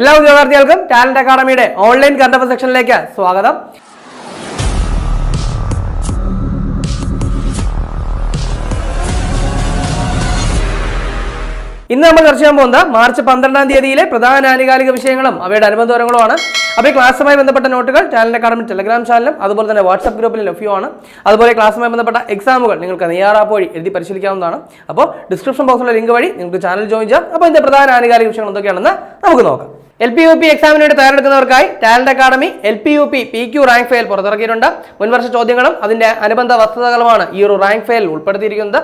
എല്ലാ ഉദ്യോഗാർത്ഥികൾക്കും talent അക്കാഡമിയുടെ online കണ്ടപ്പ് സെക്ഷനിലേക്ക് സ്വാഗതം. ഇന്ന് നമ്മൾ ചർച്ച ചെയ്യാൻ പോകുന്നത് മാർച്ച് പന്ത്രണ്ടാം തീയതിയിലെ പ്രധാന ആനുകാലിക വിഷയങ്ങളും അവയുടെ അനുബന്ധ വിവരങ്ങളുമാണ്. അപ്പോൾ ഈ ക്ലാസ്സുമായി ബന്ധപ്പെട്ട നോട്ടുകൾ ടാലന്റ് അക്കാഡമി ടെലഗ്രാം ചാനലും അതുപോലെ തന്നെ വാട്സ്ആപ്പ് ഗ്രൂപ്പിൽ ലഭ്യമാണ് അതുപോലെ ക്ലാസ്സുമായി ബന്ധപ്പെട്ട എക്സാമുകൾ നിങ്ങൾക്ക് നെയ്യാറാപ്പ് വഴി എഴുതി പരിശീലിക്കാവുന്നതാണ്. അപ്പോൾ ഡിസ്ക്രിപ്ഷൻ ബോക്സിലുള്ള ലിങ്ക് വഴി നിങ്ങൾക്ക് ചാനൽ ജോയിൻ ചെയ്യാം. അപ്പോൾ ഇതിന്റെ പ്രധാന ആനുകാലിക വിഷയങ്ങൾ എന്തൊക്കെയാണെന്ന് നമുക്ക് നോക്കാം. എൽ പി യു പി എക്സാമിന് വേണ്ടി തയ്യാറെടുക്കുന്നവർക്കായി talent academy L P U P P Q rank file പുറത്തിറക്കിയിട്ടുണ്ട്. മുൻവർഷ ചോദ്യങ്ങളും അതിന്റെ അനുബന്ധ വസ്തുതകളുമാണ് ഈ ഒരു റാങ്ക് ഫയൽ ഉൾപ്പെടുത്തിയിരിക്കുന്നത്.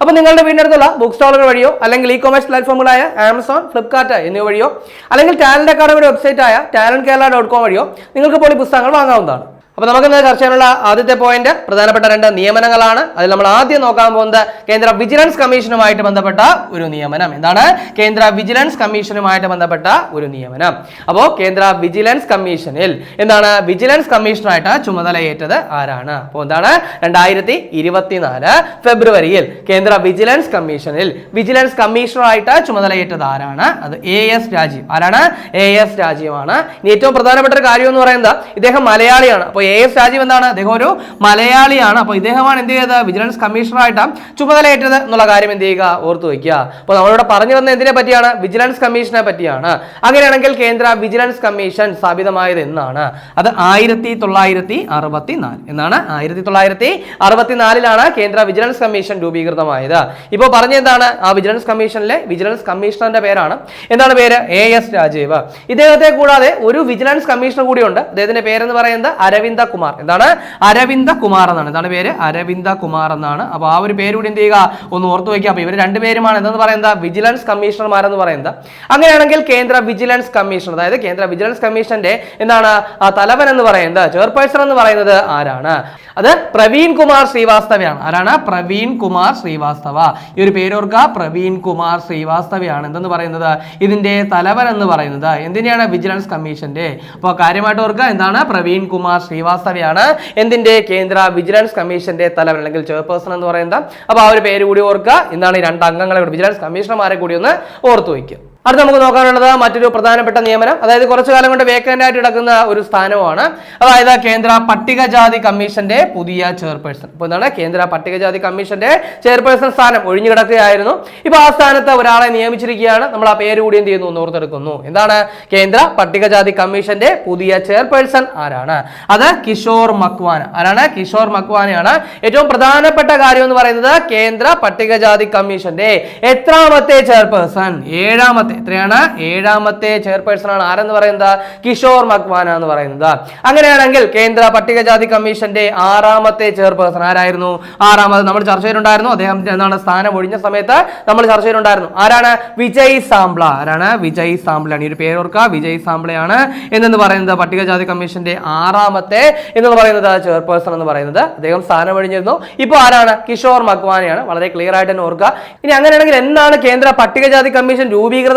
അപ്പോൾ നിങ്ങളുടെ വീടിനടുത്തുള്ള ബുക്ക് സ്റ്റാളുകൾ വഴിയോ അല്ലെങ്കിൽ ഇ കൊമേഴ്സ് പ്ലാറ്റ്ഫോമുകളായ ആമസോൺ ഫ്ലിപ്കാർട്ട് എന്നിവ വഴിയോ അല്ലെങ്കിൽ ടാലന്റ് അക്കാഡമിയുടെ വെബ്സൈറ്റായ ടാലന്റ് കേരള ഡോട്ട് കോം വഴിയോ? നിങ്ങൾക്ക് ഇപ്പോൾ പുസ്തകങ്ങൾ വാങ്ങാവുന്നതാണ്. അപ്പോൾ നമുക്ക് ഇന്ന് ചർച്ച ചെയ്യാനുള്ള ആദ്യത്തെ പോയിന്റ് പ്രധാനപ്പെട്ട രണ്ട് നിയമനങ്ങളാണ്. അതിൽ നമ്മൾ ആദ്യം നോക്കാൻ പോകുന്നത് കേന്ദ്ര വിജിലൻസ് കമ്മീഷനുമായിട്ട് ബന്ധപ്പെട്ട ഒരു നിയമനം. എന്താണ്? കേന്ദ്ര വിജിലൻസ് കമ്മീഷനുമായിട്ട് ബന്ധപ്പെട്ട ഒരു നിയമനം. അപ്പോൾ കേന്ദ്ര വിജിലൻസ് കമ്മീഷനിൽ എന്താണ്? വിജിലൻസ് കമ്മീഷണറായിട്ട് ചുമതലയേറ്റത് ആരാണ്? അപ്പോൾ എന്താണ്? രണ്ടായിരത്തി ഇരുപത്തിനാല് ഫെബ്രുവരിയിൽ കേന്ദ്ര വിജിലൻസ് കമ്മീഷനിൽ വിജിലൻസ് കമ്മീഷണറായിട്ട് ചുമതലയേറ്റത് ആരാണ്? അത് എ എസ് രാജീവ്. ആരാണ്? എ എസ് രാജീവാണ്. ഇനി ഏറ്റവും പ്രധാനപ്പെട്ട ഒരു കാര്യം എന്ന് പറയുന്നത് ഇദ്ദേഹം മലയാളിയാണ്. അപ്പോൾ എ എസ് രാജീവ് എന്താണ്? അദ്ദേഹം ഒരു മലയാളിയാണ്. അപ്പോൾ ഇദ്ദേഹമാണ് എന്ത് ചെയ്തത്? വിജിലൻസ് കമ്മീഷണറായിട്ട് ചുമതലയേറ്റത് എന്നുള്ള കാര്യം എന്ത് ചെയ്യുക? ഓർത്തു വയ്ക്കുക. അപ്പോൾ നമ്മളിവിടെ പറഞ്ഞു വന്ന എന്തിനെ പറ്റിയാണ്? വിജിലൻസ് കമ്മീഷനെ പറ്റിയാണ്. അങ്ങനെയാണെങ്കിൽ കേന്ദ്ര വിജിലൻസ് കമ്മീഷൻ സ്ഥാപിതമായത് എന്നാണ്. അത് ആയിരത്തി തൊള്ളായിരത്തി അറുപത്തി നാല് എന്നാണ്. ആയിരത്തി തൊള്ളായിരത്തി അറുപത്തിനാലിലാണ് കേന്ദ്ര വിജിലൻസ് കമ്മീഷൻ രൂപീകൃതമായത്. ഇപ്പോൾ പറഞ്ഞ എന്താണ്? ആ വിജിലൻസ് കമ്മീഷനിലെ വിജിലൻസ് കമ്മീഷണറിന്റെ പേരാണ്. എന്താണ് പേര്? A S Rajeev. ഇദ്ദേഹത്തെ കൂടാതെ ഒരു വിജിലൻസ് കമ്മീഷണർ കൂടിയുണ്ട്. അദ്ദേഹത്തിന്റെ പേരെന്ന് പറയുന്നത് അരവിന്ദ കുമാർ എന്താണ്? അരവിന്ദ കുമാർ എന്നാണ്. എന്താണ് പേര്? അരവിന്ദ കുമാർ എന്നാണ്. അപ്പോൾ ആ ഒരു പേര് കൂടി എന്ത് ചെയ്യുക? ഒന്ന് ഓർത്തു വയ്ക്കുക. അപ്പോൾ ഇവർ രണ്ടുപേരുമാണ്. എന്തെന്ന് പറയുന്നത്? വിജിലൻസ് കമ്മീഷണർമാരെന്ന് പറയുന്നത്. അങ്ങനെയാണെങ്കിൽ കേന്ദ്ര വിജിലൻസ് കമ്മീഷൻ അതായത് കേന്ദ്ര വിജിലൻസ് കമ്മീഷന്റെ എന്താണ് തലവൻ എന്ന് പറയുന്നത് ചെയർപേഴ്സൺ എന്ന് പറയുന്നത് ആരാണ്? അത് പ്രവീൺ കുമാർ ശ്രീവാസ്തവയാണ്. ആരാണ്? പ്രവീൺ കുമാർ ശ്രീവാസ്തവ. ഈ ഒരു പേരോർക്ക പ്രവീൺ കുമാർ ശ്രീവാസ്തവയാണ്. എന്തെന്ന് പറയുന്നത്? ഇതിന്റെ തലവൻ എന്ന് പറയുന്നത്. എന്തിനാണ് വിജിലൻസ് കമ്മീഷന്റെ. അപ്പോൾ കാര്യമായിട്ട് ഓർക്കുക. എന്താണ്? പ്രവീൺ കുമാർ ശ്രീവാസ്തവയാണ് എന്തിന്റെ കേന്ദ്ര വിജിലൻസ് കമ്മീഷന്റെ തലവൻ അല്ലെങ്കിൽ ചെയർപേഴ്സൺ എന്ന് പറയുന്നത്? അപ്പോൾ ആ ഒരു പേര് കൂടി ഓർക്കുക. എന്താണ് ഈ രണ്ട് അംഗങ്ങളെ വിജിലൻസ് കമ്മീഷണർമാരെ കൂടി ഒന്ന് ഓർത്തു വയ്ക്കുക. അടുത്ത നമുക്ക് നോക്കാനുള്ളത് മറ്റൊരു പ്രധാനപ്പെട്ട നിയമനം. അതായത് കുറച്ചു കാലം കൊണ്ട് വേക്കന്റ് ആയിട്ട് കിടക്കുന്ന ഒരു സ്ഥാനമാണ്. അതായത് കേന്ദ്ര പട്ടികജാതി കമ്മീഷന്റെ പുതിയ ചെയർപേഴ്സൺ. ഇപ്പോൾ എന്താണ്? കേന്ദ്ര പട്ടികജാതി കമ്മീഷന്റെ ചെയർപേഴ്സൺ സ്ഥാനം ഒഴിഞ്ഞു കിടക്കുകയായിരുന്നു. ഇപ്പോൾ ആ സ്ഥാനത്ത് ഒരാളെ നിയമിച്ചിരിക്കുകയാണ്. നമ്മൾ ആ പേര് കൂടി എന്ത് ചെയ്യുന്നു? ഓർത്തെടുക്കുന്നു. എന്താണ്? കേന്ദ്ര പട്ടികജാതി കമ്മീഷന്റെ പുതിയ ചെയർപേഴ്സൺ ആരാണ്? അത് കിഷോർ മക്വാന. ആരാണ്? കിഷോർ മക്വാനയാണ്. ഏറ്റവും പ്രധാനപ്പെട്ട കാര്യം എന്ന് പറയുന്നത് കേന്ദ്ര പട്ടികജാതി കമ്മീഷന്റെ എത്രാമത്തെ ചെയർപേഴ്സൺ? ഏഴാമത്തെ. എത്രയാണ്? ഏഴാമത്തെ ചെയർപേഴ്സൺ ആണ് ആരെന്ന് പറയുന്നത്? കിഷോർ മക്വാന എന്ന് പറയുന്നത്. അങ്ങനെയാണെങ്കിൽ കേന്ദ്ര പട്ടികജാതി കമ്മീഷന്റെ ആറാമത്തെ ചെയർപേഴ്സൺ ആരായിരുന്നു? ആറാമത് നമ്മൾ ചർച്ച ചെയ്തിട്ടുണ്ടായിരുന്നു. അദ്ദേഹം എന്താണ്? സ്ഥാനം ഒഴിഞ്ഞ സമയത്ത് നമ്മൾ ചർച്ച ചെയ്തിട്ടുണ്ടായിരുന്നു. ആരാണ്? വിജയ് സാംബ്ല. ആരാണ്? വിജയ് സാംബ്ലയാണ്. ഈ ഒരു പേരോർക്ക വിജയ് സാംബ്ലയാണ് എന്നെന്ന് പറയുന്നത് പട്ടികജാതി കമ്മീഷന്റെ ആറാമത്തെ എന്ന് പറയുന്നത് ചെയർപേഴ്സൺ എന്ന് പറയുന്നത്. അദ്ദേഹം സ്ഥാനം ഒഴിഞ്ഞിരുന്നു. ഇപ്പോൾ ആരാണ്? കിഷോർ മക്വാനയാണ്. വളരെ ക്ലിയർ ആയിട്ട് തന്നെ ഓർക്കുക. ഇനി അങ്ങനെയാണെങ്കിൽ എന്താണ് കേന്ദ്ര പട്ടികജാതി കമ്മീഷൻ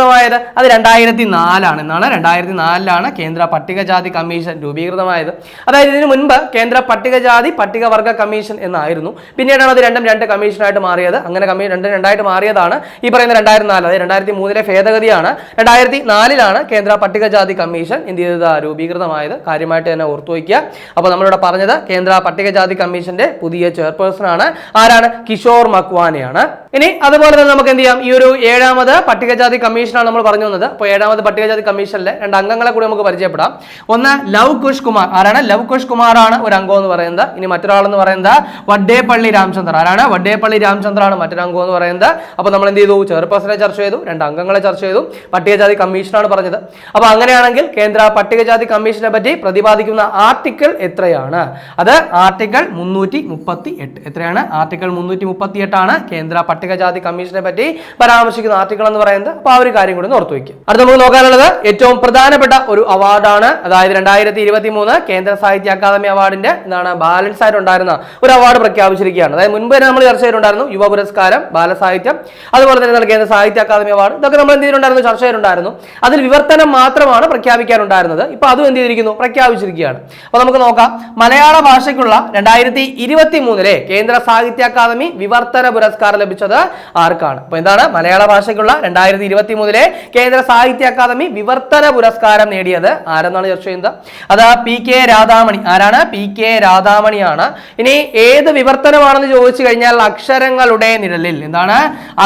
രൂപീകൃതമായത് അത് രണ്ടായിരത്തി നാലാണ് എന്നാണ് രണ്ടായിരത്തി നാലിലാണ് കേന്ദ്ര പട്ടികജാതി കമ്മീഷൻ രൂപീകൃതമായത്. അതായത് ഇതിനു മുൻപ് കേന്ദ്ര പട്ടികജാതി പട്ടികവർഗ കമ്മീഷൻ എന്നായിരുന്നു. പിന്നീടാണ് അത് രണ്ടും രണ്ട് കമ്മീഷനായിട്ട് മാറിയത്. അങ്ങനെ കമ്മീ രണ്ടും രണ്ടായിട്ട് മാറിയതാണ് ഈ പറയുന്ന രണ്ടായിരത്തി നാല് അതായത് രണ്ടായിരത്തി മൂന്നിലെ ഭേദഗതിയാണ്. രണ്ടായിരത്തി നാലിലാണ് കേന്ദ്ര പട്ടികജാതി കമ്മീഷൻ എന്ത് ചെയ്തത്? രൂപീകൃതമായത്. കാര്യമായിട്ട് തന്നെ ഓർത്തു വയ്ക്കുക. അപ്പോൾ നമ്മളിവിടെ പറഞ്ഞത് കേന്ദ്ര പട്ടികജാതി കമ്മീഷന്റെ പുതിയ ചെയർപേഴ്സൺ ആണ് ആരാണ്? കിഷോർ മക്വാനയാണ്. ഇനി അതുപോലെ തന്നെ നമുക്ക് എന്ത് ചെയ്യാം? ഈ ഒരു ഏഴാമത് പട്ടികജാതി കമ്മീഷനാണ് നമ്മൾ പറഞ്ഞു വന്നത്. അപ്പോൾ ഏഴാമത് പട്ടികജാതി കമ്മീഷനിലെ രണ്ട് അംഗങ്ങളെ കൂടി നമുക്ക് പരിചയപ്പെടാം. ഒന്ന് ലവ് കുഷ് കുമാർ. ആരാണ്? ലവ് കുഷ് കുമാറാണ് ഒരു അംഗം എന്ന് പറയുന്നത്. ഇനി മറ്റൊരാളെന്ന് പറയുന്നത് വഡ്ഡേപ്പള്ളി രാമചന്ദ്രൻ ആരാണ്? വഡ്ഡേപ്പള്ളി രാമചന്ദ്രാണ് മറ്റൊരു അംഗം എന്ന് പറയുന്നത്. അപ്പോൾ നമ്മൾ എന്ത് ചെയ്തു? ചെയർപേഴ്സണെ ചർച്ച ചെയ്തു രണ്ട് അംഗങ്ങളെ ചർച്ച ചെയ്തു. പട്ടികജാതി കമ്മീഷനാണ് പറഞ്ഞത്. അപ്പോൾ അങ്ങനെയാണെങ്കിൽ കേന്ദ്ര പട്ടികജാതി കമ്മീഷനെ പറ്റി പ്രതിപാദിക്കുന്ന ആർട്ടിക്കിൾ എത്രയാണ്? അത് ആർട്ടിക്കിൾ മുന്നൂറ്റി മുപ്പത്തി എട്ട് എത്രയാണ്? ആർട്ടിക്കിൾ മുന്നൂറ്റി മുപ്പത്തി എട്ടാണ് കേന്ദ്ര പട്ടികജാതി കമ്മീഷനെ പറ്റി പരാമർശിക്കുന്ന ആർട്ടിക്കിൾ എന്ന് പറയുന്നത് അപ്പോൾ ആ ഒരു കാര്യം കൂടി ഓർത്തു വയ്ക്കുക. അടുത്ത നമുക്ക് നോക്കാനുള്ളത് ഏറ്റവും പ്രധാനപ്പെട്ട ഒരു അവാർഡാണ് അതായത് രണ്ടായിരത്തി ഇരുപത്തി മൂന്ന് കേന്ദ്ര സാഹിത്യ അക്കാദമി അവാർഡിന്റെ എന്താണ് ബാലൻസ് ആയിട്ട് ഉണ്ടായിരുന്ന ഒരു അവാർഡ് പ്രഖ്യാപിച്ചിരിക്കുകയാണ്. അതായത് മുൻപ് തന്നെ നമ്മൾ ചർച്ച ചെയ്തിട്ടുണ്ടായിരുന്നു യുവ പുരസ്കാരം ബാലസാഹിത്യം അതുപോലെ തന്നെ കേന്ദ്ര സാഹിത്യ അക്കാദമി അവാർഡ് ഇതൊക്കെ നമ്മൾ എന്ത് ചെയ്തിട്ടുണ്ടായിരുന്നു? ചർച്ച ചെയ്തിട്ടുണ്ടായിരുന്നു. അതിൽ വിവർത്തനം മാത്രമാണ് പ്രഖ്യാപിക്കാനുണ്ടായിരുന്നത്. ഇപ്പൊ അതും എന്ത് ചെയ്തിരിക്കുന്നു? പ്രഖ്യാപിച്ചിരിക്കുകയാണ്. അപ്പോൾ നമുക്ക് നോക്കാം. മലയാള ഭാഷയ്ക്കുള്ള രണ്ടായിരത്തി ഇരുപത്തി മൂന്നിലെ കേന്ദ്ര സാഹിത്യ അക്കാദമി വിവർത്തന പുരസ്കാരം ലഭിച്ചത് ലഭിച്ചത് ആർക്കാണ്? അപ്പൊ എന്താണ്? മലയാള ഭാഷയ്ക്കുള്ള രണ്ടായിരത്തി ഇരുപത്തി മൂന്നിലെ കേന്ദ്ര സാഹിത്യ അക്കാദമി വിവർത്തന പുരസ്കാരം നേടിയത് ആരെന്നാണ് ചർച്ച ചെയ്യുന്നത്? അത് പി കെ രാധാമണി. ആരാണ്? പി കെ രാധാമണിയാണ്. ഇനി ഏത് വിവർത്തനമാണെന്ന് ചോദിച്ചു കഴിഞ്ഞാൽ അക്ഷരങ്ങളുടെ നിഴലിൽ. എന്താണ്?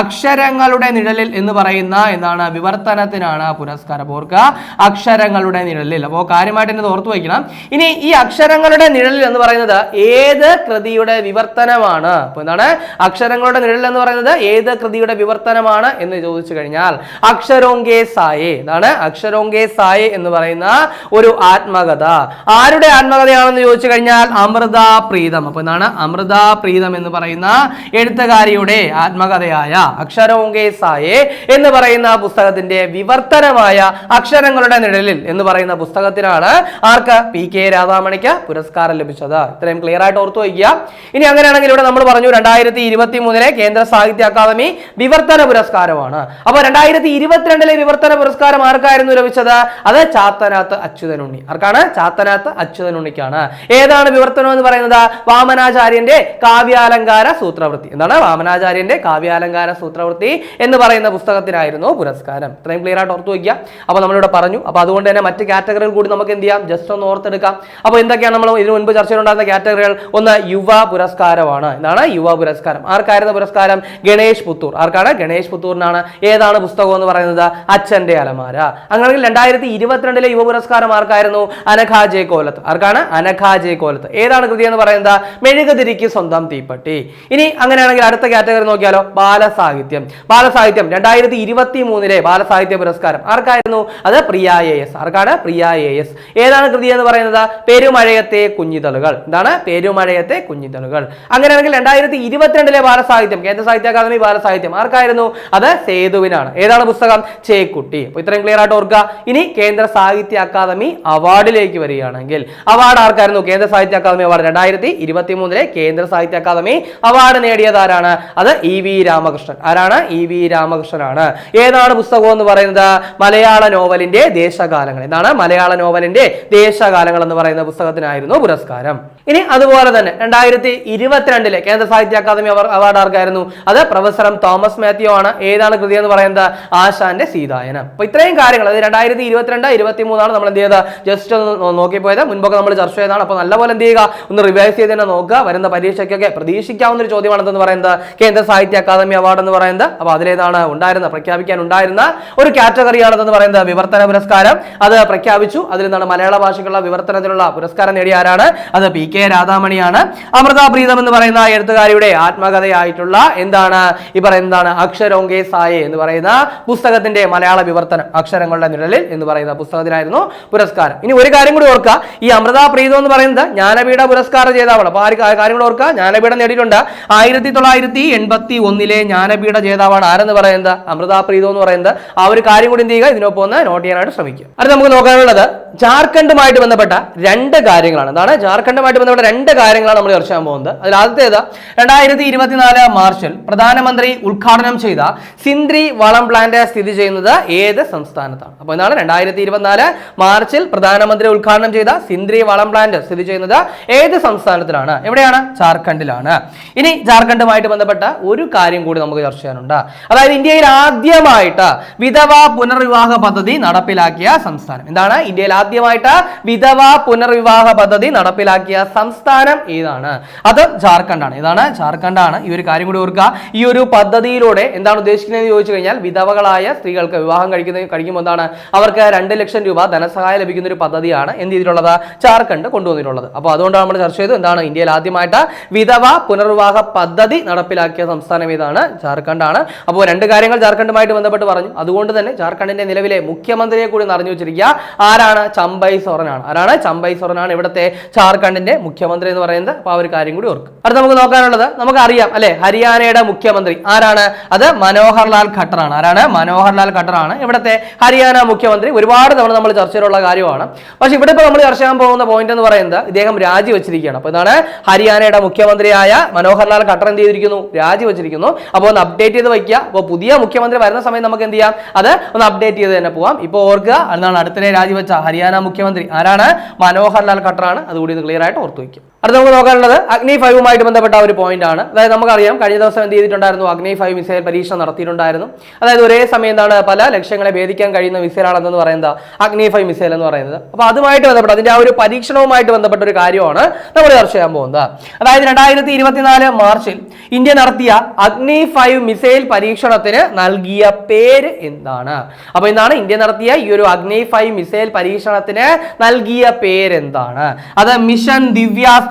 അക്ഷരങ്ങളുടെ നിഴലിൽ എന്ന് പറയുന്ന എന്താണ്? വിവർത്തനത്തിനാണ് പുരസ്കാരം. ഓർക്കുക അക്ഷരങ്ങളുടെ നിഴലിൽ. അപ്പോൾ കാര്യമായിട്ട് എന്നെ ഓർത്തു വയ്ക്കണം. ഇനി ഈ അക്ഷരങ്ങളുടെ നിഴലിൽ എന്ന് പറയുന്നത് ഏത് കൃതിയുടെ വിവർത്തനമാണ്? അപ്പോൾ എന്താണ്? അക്ഷരങ്ങളുടെ നിഴലിൽ എന്ന് പറയുന്നത് ഏത് കൃതിയുടെ വിവർത്തനമാണ് എന്ന് ചോദിച്ചു കഴിഞ്ഞാൽ അക്ഷരോങ്കേ സായേ. എന്താണ് അക്ഷരോങ്കേ സായേ എന്ന് പറയുന്ന ഒരു ആത്മകഥ. ആരുടെ ആത്മകഥയാണെന്ന് ചോദിച്ചു കഴിഞ്ഞാൽ അമൃത പ്രീതം. അപ്പൊ എന്താണ് അമൃത പ്രീതം എന്ന് പറയുന്ന എഴുത്തുകാരിയുടെ ആത്മകഥയായ അക്ഷരോങ്കേ സായേ എന്ന് പറയുന്ന പുസ്തകത്തിന്റെ വിവർത്തനമായ അക്ഷരങ്ങളുടെ നിഴലിൽ എന്ന് പറയുന്ന പുസ്തകത്തിനാണ് ആർക്ക്? പി കെ രാധാമണിക്ക് പുരസ്കാരം ലഭിച്ചത്. ഇത്രയും ക്ലിയർ ആയിട്ട് ഓർത്തു വയ്ക്കുക. ഇനി അങ്ങനെയാണെങ്കിൽ ഇവിടെ നമ്മൾ പറഞ്ഞു രണ്ടായിരത്തി ഇരുപത്തി മൂന്നിലെ കേന്ദ്ര സാഹിത്യ അക്കാദമി വിവർത്തന പുരസ്കാരമാണ്. അപ്പൊ രണ്ടായിരത്തി ഇരുപത്തിരണ്ടിലെ വിവർത്തന പുരസ്കാരം ആർക്കായിരുന്നു ലഭിച്ചത്? അത് ചാത്തനാത്ത് അച്യുതനുണ്ണി. ആർക്കാണ്? ചാത്തനാത്ത് അച്യുതനുണ്ണിക്കാണ്. ഏതാണ് വിവർത്തനം എന്ന് പറയുന്നത്? വാമനാചാര്യന്റെ കാവ്യാലങ്കാര സൂത്രവൃത്തി. എന്താണ്? വാമനാചാര്യന്റെ കാവ്യാലങ്കാര സൂത്രവൃത്തി എന്ന് പറയുന്ന പുസ്തകത്തിനായിരുന്നു പുരസ്കാരം. ഇത്രയും ക്ലിയർ ആയിട്ട് ഓർത്തു വയ്ക്കുക. അപ്പൊ നമ്മളിവിടെ പറഞ്ഞു. അപ്പൊ അതുകൊണ്ട് തന്നെ മറ്റ് കാറ്റഗറികൾ കൂടി നമുക്ക് എന്ത് ചെയ്യാം? ജസ്റ്റ് ഒന്ന് ഓർത്തെടുക്കാം. അപ്പൊ എന്തൊക്കെയാണ് നമ്മൾ ഇതിനു മുൻപ് ചർച്ചയിലുണ്ടായിരുന്ന കാറ്റഗറികൾ ഒന്ന് യുവ പുരസ്കാരമാണ്. എന്താണ്? യുവ പുരസ്കാരം. ആർക്കായിരുന്നു പുരസ്കാരം? ഗണേഷ് പുത്തൂർ. ആർക്കാണ്? ഗണേഷ് പുത്തൂറിനാണ് ഏതാണ് പുസ്തകം എന്ന് പറയുന്നത്? അച്ഛന്റെ അലമാര. അങ്ങനെ രണ്ടായിരത്തി ഇരുപത്തിരണ്ടിലെ യുവ പുരസ്കാരം ആർക്കായിരുന്നു? അനഘ കോലത്ത്. ആർക്കാണ്? അനഘ കോലത്ത്. ഏതാണ് കൃതി എന്ന് പറയുന്നത്? മെഴുകുതിരിക്ക് സ്വന്തം തീപ്പട്ടി. ഇനി അങ്ങനെയാണെങ്കിൽ അടുത്ത കാറ്റഗറി നോക്കിയാലോ? ബാലസാഹിത്യം. ബാലസാഹിത്യം രണ്ടായിരത്തി ഇരുപത്തി മൂന്നിലെ ബാലസാഹിത്യ പുരസ്കാരം ആർക്കായിരുന്നു? അത് പ്രിയ എ എസ്. ആർക്കാണ്? Priya A S. ഏതാണ് കൃതി എന്ന് പറയുന്നത്? പെരുമഴയത്തെ കുഞ്ഞിതളുകൾ. എന്താണ്? പെരുമഴയത്തെ കുഞ്ഞിതളുകൾ. അങ്ങനെയാണെങ്കിൽ രണ്ടായിരത്തി ഇരുപത്തിരണ്ടിലെ ബാലസാഹിത്യം കേന്ദ്ര സാഹിത്യ അക്കാദമി ബാലസാഹിത്യം ആർക്കായിരുന്നു? അത് സേതുവിനാണ്. ഏതാണ് പുസ്തകം? ചേക്കുട്ടി. അപ്പൊ ഇത്രയും ക്ലിയർ ആയിട്ട് ഓർക്കുക. ഇനി കേന്ദ്ര സാഹിത്യ അക്കാദമി അവാർഡിലേക്ക് വരികയാണെങ്കിൽ അവാർഡ് ആർക്കായിരുന്നു? കേന്ദ്ര സാഹിത്യ അക്കാദമി അവാർഡ്. രണ്ടായിരത്തി ഇരുപത്തി മൂന്നിലെ കേന്ദ്ര സാഹിത്യ അക്കാദമി അവാർഡ് നേടിയത് ആരാണ് അത് ഇ വി രാമകൃഷ്ണൻ. ആരാണ്? ഇ വി രാമകൃഷ്ണനാണ്. ഏതാണ് പുസ്തകം എന്ന് പറയുന്നത്? മലയാള നോവലിന്റെ ദേശകാലങ്ങൾ. എന്താണ് മലയാള നോവലിന്റെ ദേശകാലങ്ങൾ എന്ന് പറയുന്ന പുസ്തകത്തിനായിരുന്നു പുരസ്കാരം. ഇനി അതുപോലെ തന്നെ രണ്ടായിരത്തി ഇരുപത്തിരണ്ടിലെ കേന്ദ്ര സാഹിത്യ അക്കാദമി അവാർഡ് ആർക്കായിരുന്നു? അത് പ്രൊഫസർ എം തോമസ് മാത്യു ആണ്. ഏതാണ് കൃതി എന്ന് പറയുന്നത്? ആശാന്റെ സീതായനം. അപ്പൊ ഇത്രയും കാര്യങ്ങൾ അത് രണ്ടായിരത്തി ഇരുപത്തിരണ്ട് ഇരുപത്തി മൂന്നാണ് നമ്മൾ എന്ത് ചെയ്തത്? ജസ്റ്റ് ഒന്ന് നോക്കി നോക്കിപ്പോയത്. മുൻപൊക്കെ നമ്മൾ ചർച്ച ചെയ്തതാണ്. അപ്പൊ നല്ലപോലെ എന്ത് ചെയ്യുക? ഒന്ന് റിവൈസ് ചെയ്ത് തന്നെ നോക്കുക. വരുന്ന പരീക്ഷയ്ക്കൊക്കെ പ്രതീക്ഷിക്കാവുന്ന ഒരു ചോദ്യമാണെന്ന് പറയുന്നത്. കേന്ദ്ര സാഹിത്യ അക്കാദമി അവാർഡ് എന്ന് പറയുന്നത്. അപ്പൊ അതിലേതാണ് ഉണ്ടായിരുന്ന പ്രഖ്യാപിക്കാൻ ഉണ്ടായിരുന്ന ഒരു കാറ്റഗറിയാണെന്ന് പറയുന്നത്. വിവർത്തന പുരസ്കാരം. അത് പ്രഖ്യാപിച്ചു. അതിൽ നിന്നാണ് മലയാള ഭാഷയ്ക്കുള്ള വിവർത്തനത്തിനുള്ള പുരസ്കാരം നേടിയ ആരാണ് അത് പി കെ രാധാമണിയാണ്. അമൃത പ്രീതം എന്ന് പറയുന്ന എഴുത്തുകാരിയുടെ ആത്മകഥയായിട്ടുള്ള എന്താണ്? ഈ പറയുന്നതാണ് അക്ഷരോങ്കേ സായെ എന്ന് പറയുന്ന പുസ്തകത്തിന്റെ മലയാള വിവർത്തനം അക്ഷരങ്ങളുടെ നിഴലിൽ എന്ന് പറയുന്ന പുസ്തകത്തിനായിരുന്നു പുരസ്കാരം. ഇനി ഒരു കാര്യം കൂടി ഓർക്കുക. ഈ അമൃത പ്രീതം എന്ന് പറയുന്നത് ജ്ഞാനപീഠ പുരസ്കാര ജേതാവാണ്. അപ്പൊ ആ കാര്യം കൂടി ഓർക്കുക? ജ്ഞാനപീഠം നേടിയിട്ടുണ്ട്. ആയിരത്തി തൊള്ളായിരത്തി എൺപത്തി ഒന്നിലെ ജ്ഞാനപീഠ ജേതാവാണ് ആരെന്ന് പറയുന്നത്? അമൃത പ്രീതം എന്ന് പറയുന്നത്. ആ ഒരു കാര്യം കൂടി എന്ത് ചെയ്യുക? ഇതിനൊപ്പം ഒന്ന് നോട്ട് ചെയ്യാനായിട്ട് ശ്രമിക്കുക. അത് നമുക്ക് നോക്കാനുള്ളത് ജാർഖണ്ഡുമായിട്ട് ബന്ധപ്പെട്ട രണ്ട് കാര്യങ്ങളാണ്. എന്താണ്? ജാർഖണ്ഡുമായിട്ട് ബന്ധപ്പെട്ട രണ്ട് കാര്യങ്ങളാണ് നമ്മൾ ചർച്ച ചെയ്യാൻ പോകുന്നത്. അതിൽ ആദ്യത്തേത് രണ്ടായിരത്തി ഇരുപത്തിനാല് മാർച്ചിൽ പ്രധാനമന്ത്രി ഉദ്ഘാടനം ചെയ്ത സിന്ദ്രി വളം പ്ലാന്റ് സ്ഥിതി ചെയ്യുന്നത് ഏത് സംസ്ഥാനത്താണ്? അപ്പോൾ എന്താണ് രണ്ടായിരത്തി ഇരുപത്തിനാല് മാർച്ചിൽ പ്രധാനമന്ത്രി ഉദ്ഘാടനം ചെയ്ത സിന്ദ്രി വളം പ്ലാന്റ് സ്ഥിതി ചെയ്യുന്നത് ഏത് സംസ്ഥാനത്തിലാണ്? എവിടെയാണ്? ജാർഖണ്ഡിലാണ്. ഇനി ജാർഖണ്ഡുമായിട്ട് ബന്ധപ്പെട്ട ഒരു കാര്യം കൂടി നമുക്ക് ചർച്ച ചെയ്യാനുണ്ട്. അതായത് ഇന്ത്യയിൽ ആദ്യമായിട്ട് വിധവ പുനർവിവാഹ പദ്ധതി നടപ്പിലാക്കിയ സംസ്ഥാനം. എന്താണ്? ഇന്ത്യയിൽ ആദ്യമായിട്ട് വിധവ പുനർവിവാഹ പദ്ധതി നടപ്പിലാക്കിയ സംസ്ഥാനം ഏതാണ്? അത് ജാർഖണ്ഡാണ്. ഇതാണ് ജാർഖണ്ഡാണ്. ഈ ഒരു കാര്യം കൂടി ഓർക്കുക. ഈ ഒരു പദ്ധതിയിലൂടെ എന്താണ് ഉദ്ദേശിക്കുന്നത് ചോദിച്ചു കഴിഞ്ഞാൽ വിധവകളായ സ്ത്രീകൾക്ക് വിവാഹം കഴിക്കുന്ന കഴിക്കുമ്പോൾ എന്താണ് അവർക്ക് രണ്ട് ലക്ഷം രൂപ ധനസഹായം ലഭിക്കുന്ന ഒരു പദ്ധതിയാണ് എന്ത് ചെയ്തിട്ടുള്ളത്? ജാർഖണ്ഡ് കൊണ്ടുവന്നിട്ടുള്ളത്. അപ്പോൾ അതുകൊണ്ടാണ് നമ്മൾ ചർച്ച ചെയ്തത് എന്താണ് ഇന്ത്യയിൽ ആദ്യമായിട്ട് വിധവ പുനർവിവാഹ പദ്ധതി നടപ്പിലാക്കിയ സംസ്ഥാനം ഏതാണ്? ജാർഖണ്ഡാണ്. അപ്പോൾ രണ്ട് കാര്യങ്ങൾ ജാർഖണ്ഡുമായിട്ട് ബന്ധപ്പെട്ട് പറഞ്ഞു. അതുകൊണ്ട് തന്നെ ജാർഖണ്ഡിന്റെ നിലവിലെ മുഖ്യമന്ത്രിയെ കൂടി നിറഞ്ഞു വെച്ചിരിക്കുക ആരാണ്? ചമ്പൈ സോറനാണ്. ആരാണ്? ചമ്പൈ സോറനാണ് ഇവിടുത്തെ ജാർഖണ്ഡിന്റെ മുഖ്യമന്ത്രി എന്ന് പറയുന്നത്. അപ്പോൾ ആ ഒരു കാര്യം കൂടി ഓർക്കും അടുത്ത നമുക്ക് നോക്കാനുള്ളത് നമുക്ക് അറിയാം അല്ലെ? ഹരിയാനയുടെ മുഖ്യമന്ത്രി. ആരാണ്? അത് മനോഹർലാൽ ഖട്ടറാണ്. ആരാണ്? മനോഹർലാൽ ഖട്ടറാണ്. ഇവിടുത്തെ ഹരിയാന മുഖ്യമന്ത്രി. ഒരുപാട് തവണ നമ്മൾ ചർച്ചയിലുള്ള കാര്യമാണ്. പക്ഷെ ഇവിടെ ഇപ്പോൾ നമ്മൾ ചർച്ച ചെയ്യാൻ പോകുന്ന പോയിന്റ് എന്ന് പറയുന്നത് ഇദ്ദേഹം രാജിവെച്ചിരിക്കുകയാണ്. അപ്പോൾ ഇതാണ് ഹരിയാനയുടെ മുഖ്യമന്ത്രിയായ മനോഹർലാൽ ഖട്ടർ എന്ത് ചെയ്തിരിക്കുന്നു? രാജിവെച്ചിരിക്കുന്നു. അപ്പോൾ ഒന്ന് അപ്ഡേറ്റ് ചെയ്ത് വയ്ക്കുക. അപ്പോൾ പുതിയ മുഖ്യമന്ത്രി വരുന്ന സമയം നമുക്ക് എന്ത് ചെയ്യാം? അത് ഒന്ന് അപ്ഡേറ്റ് ചെയ്ത് തന്നെ പോവാം. ഇപ്പോൾ ഓർക്കുക എന്നാണ് അടുത്തിടെ രാജിവെച്ച ഹരിയാന മുഖ്യമന്ത്രി ആരാണ്? മനോഹർലാൽ ഖട്ടറാണ്. അതുകൂടി ഒന്ന് ക്ലിയർ ആയിട്ട് ഓർത്തു വയ്ക്കും അടുത്ത നമുക്ക് നോക്കാനുള്ളത് അഗ്നി ഫൈവുമായിട്ട് ബന്ധപ്പെട്ട ഒരു പോയിന്റ് ആണ്. അതായത് നമുക്കറിയാം കഴിഞ്ഞ ദിവസം എന്ത് ചെയ്തിട്ടുണ്ടായിരുന്നു? അഗ്നി ഫൈവ് മിസൈൽ പരീക്ഷണം നടത്തിയിട്ടുണ്ടായിരുന്നു. അതായത് ഒരേ സമയം എന്താണ്? പല ലക്ഷ്യങ്ങളെ ഭേദിക്കാൻ കഴിയുന്ന മിസൈലാണെന്ന് പറയുന്നത് അഗ്നി ഫൈവ് മിസൈൽ എന്ന് പറയുന്നത്. അപ്പോൾ അതുമായിട്ട് ബന്ധപ്പെട്ട് അതിന്റെ ആ ഒരു പരീക്ഷണവുമായിട്ട് ബന്ധപ്പെട്ട ഒരു കാര്യമാണ് നമ്മൾ ചർച്ച ചെയ്യാൻ പോകുന്നത്. അതായത് രണ്ടായിരത്തി ഇരുപത്തിനാല് മാർച്ചിൽ ഇന്ത്യ നടത്തിയ അഗ്നി ഫൈവ് മിസൈൽ പരീക്ഷണത്തിന് നൽകിയ പേര് എന്താണ്? അപ്പോൾ എന്താണ്? ഇന്ത്യ നടത്തിയ ഈ ഒരു അഗ്നി ഫൈവ് മിസൈൽ പരീക്ഷണത്തിന് നൽകിയ പേര് എന്താണ്? അത് മിഷൻ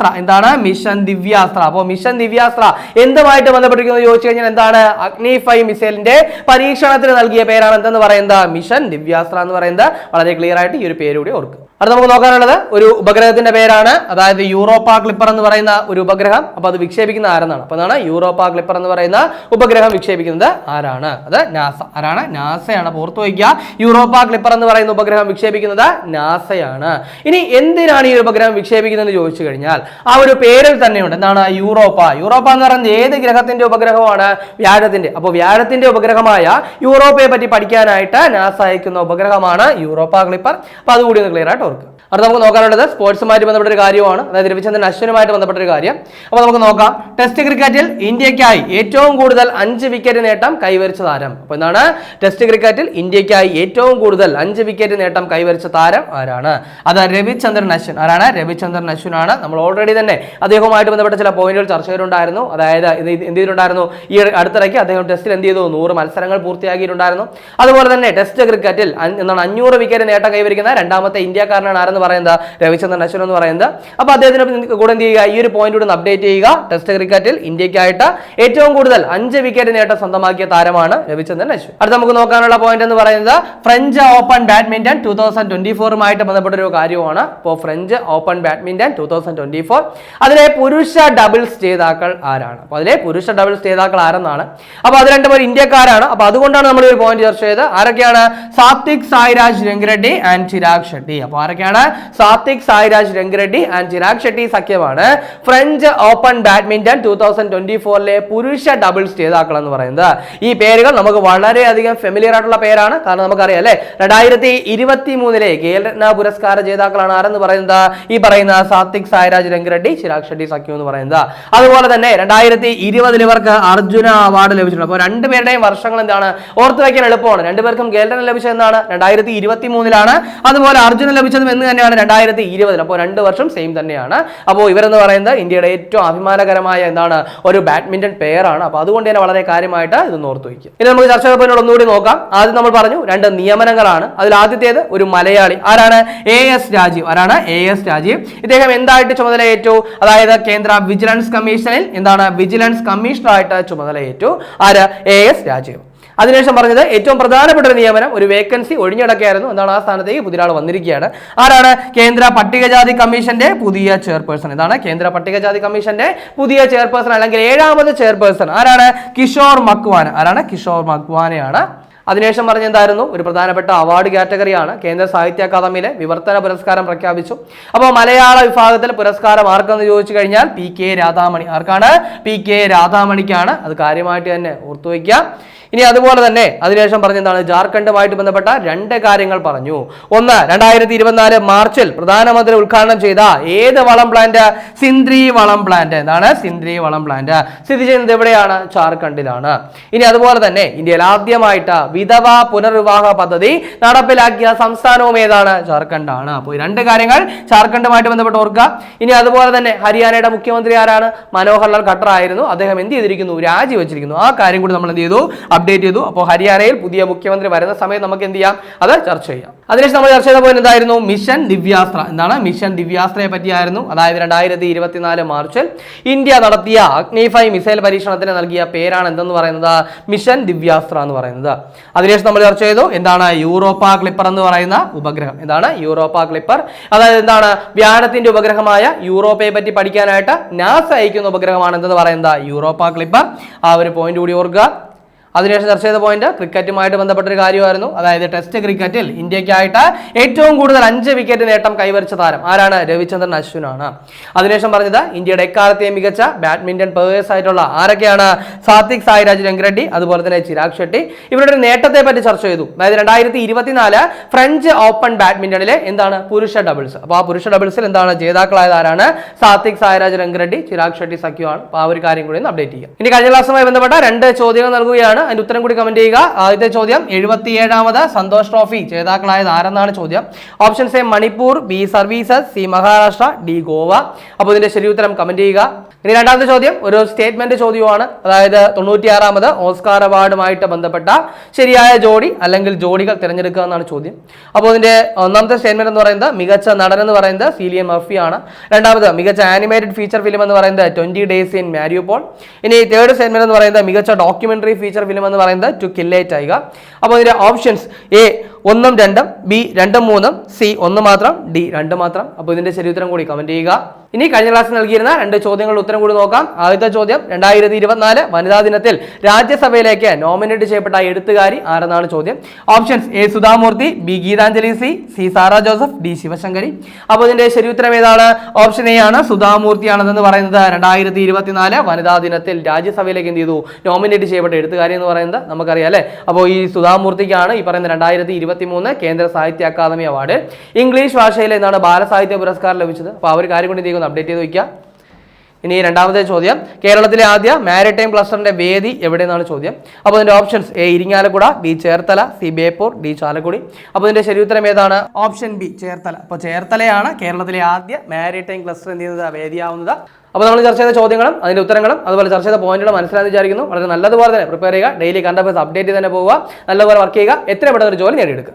ദിവ്യാസ്ത്ര എന്താണ്? മിഷൻ ദിവ്യാസ്ത്ര. അപ്പോൾ മിഷൻ ദിവ്യാസ്ത്ര എന്തുമായിട്ട് ബന്ധപ്പെട്ടിരിക്കുന്നത് ചോദിച്ചു കഴിഞ്ഞാൽ എന്താണ്? അഗ്നി ഫൈവ് മിസൈലിന്റെ പരീക്ഷണത്തിന് നൽകിയ പേരാണ് എന്തെന്ന് പറയുന്നത്? മിഷൻ ദിവ്യാസ്ത്ര എന്ന് പറയുന്നത്. വളരെ ക്ലിയർ ആയിട്ട് ഈ ഒരു പേര് കൂടി ഓർക്കുക. അടുത്ത നമുക്ക് നോക്കാനുള്ളത് ഒരു ഉപഗ്രഹത്തിന്റെ പേരാണ് അതായത് യൂറോപ്പ ക്ലിപ്പർ എന്ന് പറയുന്ന ഒരു ഉപഗ്രഹം. അപ്പൊ അത് വിക്ഷേപിക്കുന്ന ആരെന്നാണ്? അപ്പൊ അതാണ് യൂറോപ്പ ക്ലിപ്പർ എന്ന് പറയുന്ന ഉപഗ്രഹം വിക്ഷേപിക്കുന്നത് ആരാണ്? അത് നാസ. ആരാണ്? നാസയാണ്. പുറത്തു വയ്ക്കുക യൂറോപ്പ ക്ലിപ്പർ എന്ന് പറയുന്ന ഉപഗ്രഹം വിക്ഷേപിക്കുന്നത് നാസയാണ്. ഇനി എന്തിനാണ് ഈ ഉപഗ്രഹം വിക്ഷേപിക്കുന്നത് എന്ന് ചോദിച്ചു കഴിഞ്ഞാൽ ആ ഒരു പേരിൽ തന്നെയുണ്ട്. എന്താണ്? യൂറോപ്പ. യൂറോപ്പ എന്ന് പറയുന്നത് ഏത് ഗ്രഹത്തിന്റെ ഉപഗ്രഹമാണ്? വ്യാഴത്തിന്റെ. അപ്പോൾ വ്യാഴത്തിന്റെ ഉപഗ്രഹമായ യൂറോപ്പയെ പറ്റി പഠിക്കാനായിട്ട് നാസ അയക്കുന്ന ഉപഗ്രഹമാണ് യൂറോപ്പ ക്ലിപ്പർ. അപ്പൊ അതുകൂടി ഒന്ന് ക്ലിയർ ആയിട്ട് അടുത്ത നമുക്ക് നോക്കാനുള്ളത് സ്പോർട്സുമായിട്ട് ബന്ധപ്പെട്ട ഒരു കാര്യമാണ് അതായത് രവിചന്ദ്രൻ അശ്വിനുമായിട്ട് ബന്ധപ്പെട്ട ഒരു കാര്യം. അപ്പോൾ നമുക്ക് നോക്കാം. ടെസ്റ്റ് ക്രിക്കറ്റിൽ ഇന്ത്യക്കായി ഏറ്റവും കൂടുതൽ അഞ്ച് വിക്കറ്റ് നേട്ടം കൈവരിച്ച താരം അപ്പോൾ എന്താണ് ടെസ്റ്റ് ക്രിക്കറ്റിൽ ഇന്ത്യക്കായി ഏറ്റവും കൂടുതൽ അഞ്ച് വിക്കറ്റ് നേട്ടം കൈവരിച്ച താരം ആരാണ്? അത് രവിചന്ദ്രൻ അശ്വിൻ. ആരാണ്? രവിചന്ദ്രൻ അശ്വിനാണ്. നമ്മൾ ഓൾറെഡി തന്നെ അദ്ദേഹവുമായിട്ട് ബന്ധപ്പെട്ട ചില പോയിന്റുകൾ ചർച്ച ചെയ്തിട്ടുണ്ടായിരുന്നു. അതായത് എന്ത് ചെയ്തിട്ടുണ്ടായിരുന്നു? ഈ അടുത്തിടയ്ക്ക് അദ്ദേഹം ടെസ്റ്റിൽ എന്ത് ചെയ്തു? നൂറ് മത്സരങ്ങൾ പൂർത്തിയാക്കിയിട്ടുണ്ടായിരുന്നു. അതുപോലെ തന്നെ ടെസ്റ്റ് ക്രിക്കറ്റിൽ എന്താണ്? അഞ്ഞൂറ് വിക്കറ്റ് നേട്ടം കൈവരിക്കുന്ന രണ്ടാമത്തെ ഇന്ത്യക്കാരനാണ് ആരെന്ന് പറയുന്നത് രവിചന്ദ്രൻ അശ്വിൻ എന്ന് പറയുന്നത്. അപ്പോൾ അദ്ദേഹത്തിന് കൂടെ എന്ത് ചെയ്യുക? ഈ ഒരു പോയിന്റ് കൂടെ അപ്ഡേറ്റ് ചെയ്യുക. ടെസ്റ്റ് ക്രിക്കറ്റിൽ ഇന്ത്യക്കായിട്ട് ഏറ്റവും കൂടുതൽ അഞ്ച് വിക്കറ്റ് നേട്ടം സ്വന്തമാക്കിയ താരമാണ് രവിചന്ദ്രൻ അശ്വിൻ. അടുത്ത നമുക്ക് നോക്കാനുള്ള പോയിന്റ് എന്ന് പറയുന്നത് French open badminton two thousand twenty ഫോറുമായിട്ട് ബന്ധപ്പെട്ട ഒരു കാര്യമാണ് ഇപ്പോൾ French open badminton two thousand twenty four അതിലെ പുരുഷ ഡബിൾസ് ജേതാക്കൾ ആരാണ്? അപ്പോൾ അതിലെ പുരുഷ ഡബിൾസ് ജേതാക്കൾ ആരെന്നാണ്? അപ്പോൾ അത് രണ്ടുപേർ ഇന്ത്യക്കാരാണ്. അപ്പോൾ അതുകൊണ്ടാണ് നമ്മൾ ഒരു പോയിന്റ് ചർച്ച ചെയ്തത്. ആരൊക്കെയാണ്? സാത്വിക് സായിരാജ് രംഗറെഡ്ഡി ആൻഡ് ചിരാഗ് ഷെട്ടി. അപ്പോൾ ആരൊക്കെയാണ്? Satwik Sairaj Rankireddy and Chirag Shetty സഖ്യമാണ്. French open badminton two thousand twenty ഫോറിലെ പുരുഷ ഡബിൾസ് ജേതാക്കൾ എന്ന് പറയുന്നത്. ഈ പേരുകൾ നമുക്ക് വളരെയധികം ഫെമിലിയർ ആയിട്ടുള്ള പേരാണ്. കാരണം നമുക്കറിയാം അല്ലേ? രണ്ടായിരത്തി ഇരുപത്തി മൂന്നിലെ ഖേൽരത്ന പുരസ്കാര ജേതാക്കളാണ് ആരെന്ന് പറയുന്നത്? ഈ പറയുന്ന സാത്വിക് സായിരാജ് രംഗറെഡ്ഡി ചിരാഗ് ഷെട്ടി സഖ്യം എന്ന് പറയുന്നത്. അതുപോലെ തന്നെ രണ്ടായിരത്തി ഇരുപതിൽ ഇവർക്ക് അർജുന അവാർഡ് ലഭിച്ചിട്ടുണ്ട്. അപ്പോൾ രണ്ടുപേരുടെയും വർഷങ്ങൾ എന്താണ്? ഓർത്തു വയ്ക്കാൻ എളുപ്പമാണ്. രണ്ടുപേർക്കും ഖേൽരത്ന ലഭിച്ചത് എന്നാണ് രണ്ടായിരത്തി ഇരുപത്തി മൂന്നിലാണ് അതുപോലെ അർജുന ലഭിച്ചതും എന്ന് തന്നെയാണ് രണ്ടായിരത്തി ഇരുപതിൽ അപ്പോൾ രണ്ട് വർഷം സെയിം തന്നെയാണ്. അപ്പോൾ ഇവരെന്ന് പറയുന്നത് ഇന്ത്യയുടെ ഏറ്റവും അഭിമാനകരമായ എന്താണ് ഒരു ബാഡ്മിന്റൺ പെയറാണ് അപ്പോൾ അതുകൊണ്ട് തന്നെ വളരെ കാര്യമായിട്ട് ഇത് ഓർത്ത് വയ്ക്കും ഇനി നമുക്ക് ചർച്ച പോയിന്റ് ഒന്നുകൂടി നോക്കാം. ആദ്യം നമ്മൾ പറഞ്ഞു രണ്ട് നിയമനങ്ങളാണ്. അതിൽ ആദ്യത്തേത് ഒരു മലയാളി. ആരാണ്? A S Rajeev. ആരാണ്? A S Rajeev. ഇദ്ദേഹം എന്തായിട്ട് ചുമതലയേറ്റു? അതായത് കേന്ദ്ര വിജിലൻസ് കമ്മീഷനിൽ എന്താണ് വിജിലൻസ് കമ്മീഷണറായിട്ട് ചുമതലയേറ്റു. ആര്? A S Rajeev. അതിനുശേഷം പറഞ്ഞത് ഏറ്റവും പ്രധാനപ്പെട്ട ഒരു നിയമനം ഒരു വേക്കൻസി ഒഴിഞ്ഞിടക്കായിരുന്നു എന്താണ് ആ സ്ഥാനത്തേക്ക് പുതിയ ആൾ വന്നിരിക്കുകയാണ്. ആരാണ്? കേന്ദ്ര പട്ടികജാതി കമ്മീഷന്റെ പുതിയ ചെയർപേഴ്സൺ. ഇതാണ് കേന്ദ്ര പട്ടികജാതി കമ്മീഷന്റെ പുതിയ ചെയർപേഴ്സൺ അല്ലെങ്കിൽ ഏഴാമത് ചെയർപേഴ്സൺ. ആരാണ്? കിഷോർ മക്വാന. ആരാണ്? കിഷോർ മക്വാനയാണ്. അതിനുശേഷം പറഞ്ഞ എന്തായിരുന്നു? ഒരു പ്രധാനപ്പെട്ട അവാർഡ് കാറ്റഗറിയാണ് കേന്ദ്ര സാഹിത്യ അക്കാദമിയിലെ വിവർത്തന പുരസ്കാരം പ്രഖ്യാപിച്ചു. അപ്പോൾ മലയാള വിഭാഗത്തിൽ പുരസ്കാരം ആർക്കെന്ന് ചോദിച്ചു കഴിഞ്ഞാൽ പി കെ രാധാമണി. ആർക്കാണ്? പി കെ രാധാമണിക്കാണ്. അത് കാര്യമായിട്ട് തന്നെ ഓർത്തു വയ്ക്കാം ഇനി അതുപോലെ തന്നെ അതിനുശേഷം പറഞ്ഞെന്താണ് ജാർഖണ്ഡുമായിട്ട് ബന്ധപ്പെട്ട രണ്ട് കാര്യങ്ങൾ പറഞ്ഞു. ഒന്ന് രണ്ടായിരത്തി ഇരുപത്തിനാല് മാർച്ചിൽ പ്രധാനമന്ത്രി ഉദ്ഘാടനം ചെയ്ത ഏത് വളം പ്ലാന്റ് സിന്ദ്രി വളം പ്ലാന്റ് എന്താണ്? സിന്ദ്രി വളം പ്ലാന്റ് സ്ഥിതി ചെയ്യുന്നത് എവിടെയാണ്? ജാർഖണ്ഡിലാണ്. ഇനി അതുപോലെ തന്നെ ഇന്ത്യയിൽ ആദ്യമായിട്ട് വിധവ പുനർവിവാഹ പദ്ധതി നടപ്പിലാക്കിയ സംസ്ഥാനവും ഏതാണ്? ജാർഖണ്ഡാണ്. അപ്പോൾ ഈ രണ്ട് കാര്യങ്ങൾ ജാർഖണ്ഡുമായിട്ട് ബന്ധപ്പെട്ട് ഓർക്കുക. ഇനി അതുപോലെ തന്നെ ഹരിയാനയുടെ മുഖ്യമന്ത്രി ആരാണ്? മനോഹർലാൽ ഖട്ടർ ആയിരുന്നു. അദ്ദേഹം എന്ത് ചെയ്തിരിക്കുന്നു? രാജിവെച്ചിരിക്കുന്നു. ആ കാര്യം കൂടി നമ്മൾ എന്ത് ചെയ്തു? അപ്ഡേറ്റ് ചെയ്തു. അപ്പോൾ ഹരിയാനയിൽ പുതിയ മുഖ്യമന്ത്രി വരുന്ന സമയത്ത് നമുക്ക് എന്ത് ചെയ്യാം? അത് ചർച്ച ചെയ്യാം. അതിനുശേഷം നമ്മൾ ചർച്ച ചെയ്ത പോയിന്റ് എന്തായിരുന്നു? മിഷൻ ദിവ്യാസ്ത്ര. എന്താണ്? മിഷൻ ദിവ്യാസ്ത്രയെ പറ്റിയായിരുന്നു. അതായത് രണ്ടായിരത്തി ഇരുപത്തിനാല് മാർച്ചിൽ ഇന്ത്യ നടത്തിയ അഗ്നിഫൈ മിസൈൽ പരീക്ഷണത്തിന് നൽകിയ പേരാണ് എന്തെന്ന് പറയുന്നത്? മിഷൻ ദിവ്യാസ്ത്ര എന്ന് പറയുന്നത്. അതിനുശേഷം നമ്മൾ ചർച്ച ചെയ്തു. എന്താണ് യൂറോപ്പ ക്ലിപ്പർ എന്ന് പറയുന്ന ഉപഗ്രഹം. എന്താണ് യൂറോപ്പ ക്ലിപ്പർ? അതായത് എന്താണ്? വ്യാഴത്തിന്റെ ഉപഗ്രഹമായ യൂറോപ്പയെ പറ്റി പഠിക്കാനായിട്ട് നാസ അയക്കുന്ന ഉപഗ്രഹമാണ് എന്തെന്ന് പറയുന്നത്? Europa Clipper. ആ ഒരു പോയിന്റ് കൂടി ഓർക്കുക. അതിനുശേഷം ചർച്ച ചെയ്ത പോയിന്റ് ക്രിക്കറ്റുമായിട്ട് ബന്ധപ്പെട്ട ഒരു കാര്യമായിരുന്നു. അതായത് ടെസ്റ്റ് ക്രിക്കറ്റിൽ ഇന്ത്യക്കായിട്ട് ഏറ്റവും കൂടുതൽ അഞ്ച് വിക്കറ്റ് നേട്ടം കൈവരിച്ച താരം ആരാണ്? രവിചന്ദ്രൻ അശ്വിനാണ്. അതിനുശേഷം പറഞ്ഞത് ഇന്ത്യയുടെ എക്കാലത്തെ മികച്ച ബാഡ്മിന്റൺ പേഴ്സ് ആയിട്ടുള്ള ആരൊക്കെയാണ്? സാത്വിക് സായിരാജ് രംഗറെഡ്ഡി അതുപോലെ തന്നെ ചിരാഗ് ഷെട്ടി. ഇവരുടെ നേട്ടത്തെ പറ്റി ചർച്ച ചെയ്തു. അതായത് രണ്ടായിരത്തി ഇരുപത്തിനാല് ഫ്രഞ്ച് ഓപ്പൺ ബാഡ്മിന്റണിലെ എന്താണ് പുരുഷ ഡബിൾസ് അപ്പോൾ ആ പുരുഷ ഡബിൾസിൽ എന്താണ് ജേതാക്കളായത് ആരാണ്? സാത്വിക് സായിരാജ് രംഗറെഡ്ഡി ചിരാഗ് ഷെട്ടി സഖ്യമാണ് അപ്പോൾ ആ ഒരു കാര്യം കൂടി ഒന്ന് അപ്ഡേറ്റ് ചെയ്യുക ഇനി കഴിഞ്ഞ ക്ലാസ്സുമായി ബന്ധപ്പെട്ട രണ്ട് ചോദ്യങ്ങൾ നൽകുകയാണ്. അതിന്റെ ഉത്തരം കൂടി കമന്റ് ചെയ്യുക. ആദ്യത്തെ ചോദ്യം എഴുപത്തിയേഴാമത് സന്തോഷ് ട്രോഫി ജേതാക്കളായത് ആരെന്നാണ് ചോദ്യം? Options A Manipur B services C Maharashtra D Goa. അപ്പോൾ ഇതിന്റെ ശരി ഉത്തരം കമന്റ് ചെയ്യുക. ഇനി രണ്ടാമത്തെ ചോദ്യം ഒരു സ്റ്റേറ്റ്മെന്റ് ചോദ്യമാണ് അതായത് തൊണ്ണൂറ്റിയാറാമത് ഓസ്കാർ അവാർഡുമായിട്ട് ബന്ധപ്പെട്ട ശരിയായ ജോഡി അല്ലെങ്കിൽ ജോഡികൾ തിരഞ്ഞെടുക്കുക എന്നാണ് ചോദ്യം. അപ്പോൾ ഇതിന്റെ ഒന്നാമത്തെ സ്റ്റേറ്റ്മെന്റ് എന്ന് പറയുന്നത് മികച്ച നടൻ എന്ന് പറയുന്നത് സീലിയൻ ആണ്. രണ്ടാമത് മികച്ച ആനിമേറ്റഡ് ഫീച്ചർ ഫിലിം എന്ന് പറയുന്നത് ട്വന്റി ഡേയ്സ് ഇൻ മാരിയോപോൾ. ഇനി തേർഡ് സ്റ്റേറ്റ്മെന്റ് എന്ന് പറയുന്നത് മികച്ച ഡോക്യുമെന്ററി ഫീച്ചർ ഫിലിം എന്ന് പറയുന്നത് ടു കില്ലേ ടൈഗർ. അപ്പോൾ ഇതിന്റെ ഓപ്ഷൻസ് എ ഒന്നും രണ്ടും ബി രണ്ടും മൂന്നും സി ഒന്ന് മാത്രം ഡി രണ്ട് മാത്രം. അപ്പോൾ ഇതിന്റെ ശരി ഉത്തരം കൂടി കമന്റ് ചെയ്യുക. ഇനി കഴിഞ്ഞ ക്ലാസ്സിൽ നൽകിയിരുന്ന രണ്ട് ചോദ്യങ്ങളുടെ ഉത്തരം കൂടി നോക്കാം. ആദ്യത്തെ ചോദ്യം രണ്ടായിരത്തി ഇരുപത്തിനാല് വനിതാ ദിനത്തിൽ രാജ്യസഭയിലേക്ക് നോമിനേറ്റ് ചെയ്യപ്പെട്ട എഴുത്തുകാരി ആരെന്നാണ് ചോദ്യം? Options A Sudha Murthy B Geetanjali C C Sara Joseph D Sivasankari. അപ്പോൾ ഇതിന്റെ ശരി ഉത്തരം ഏതാണ്? ഓപ്ഷൻ എ ആണ് സുധാമൂർത്തിയാണെന്ന് പറയുന്നത് രണ്ടായിരത്തി ഇരുപത്തിനാല് വനിതാ ദിനത്തിൽ രാജ്യസഭയിലേക്ക് എന്ത് ചെയ്തു? നോമിനേറ്റ് ചെയ്യപ്പെട്ട എഴുത്തുകാരി എന്ന് പറയുന്നത് നമുക്കറിയാം അല്ലേ? അപ്പോൾ ഈ സുധാമൂർത്തിക്കാണ് ഈ പറയുന്ന രണ്ടായിരത്തി ഇരുപത്തി മൂന്ന് കേന്ദ്ര സാഹിത്യ അക്കാദമി അവാർഡ്. ഇംഗ്ലീഷ് ഭാഷയിൽ എന്നാണ് ബാലസാഹിത്യ പുരസ്കാരം ലഭിച്ചത്. അപ്പോൾ ആ ഒരു കാര്യം കൊണ്ട് എന്ത് ഒന്ന് അപ്ഡേറ്റ് ചെയ്ത് വയ്ക്കുക. ഇനി രണ്ടാമത്തെ ചോദ്യം. കേരളത്തിലെ ആദ്യ മാരിടൈം ക്ലസ്റ്ററിന്റെ വേദി എവിടെ എവിടെയെന്നാണ് ചോദ്യം. അപ്പോൾ അതിന്റെ options A Irinjalakuda B Cherthala C Beypore D Chalakudy. അപ്പോൾ ഇതിന്റെ ശരിയുത്തരം ഉത്തരം ഏതാണ്? Option B Cherthala. അപ്പോൾ ചേർത്തലയാണ് കേരളത്തിലെ ആദ്യ മാരിടൈം ക്ലസ്റ്റർ എന്ത് ചെയ്യുന്നത്? വേദിയാവുന്നത്. അപ്പോൾ നമ്മൾ ചർച്ച ചെയ്ത ചോദ്യങ്ങളും അതിന്റെ ഉത്തരങ്ങളും അതുപോലെ ചർച്ച ചെയ്ത പോയിന്റുകളും മനസ്സിലാക്കി വിചാരിക്കുന്നു. വളരെ നല്ലതുപോലെ തന്നെ പ്രിപ്പയർ ചെയ്യുക. ഡെയിലി കണ്ടപ്പോൾ അപ്ഡേറ്റ് തന്നെ പോവുക. നല്ലപോലെ വർക്ക് ചെയ്യുക. എത്ര പെട്ടെന്ന് ഒരു ജോലി നേടിയെടുക്കുക.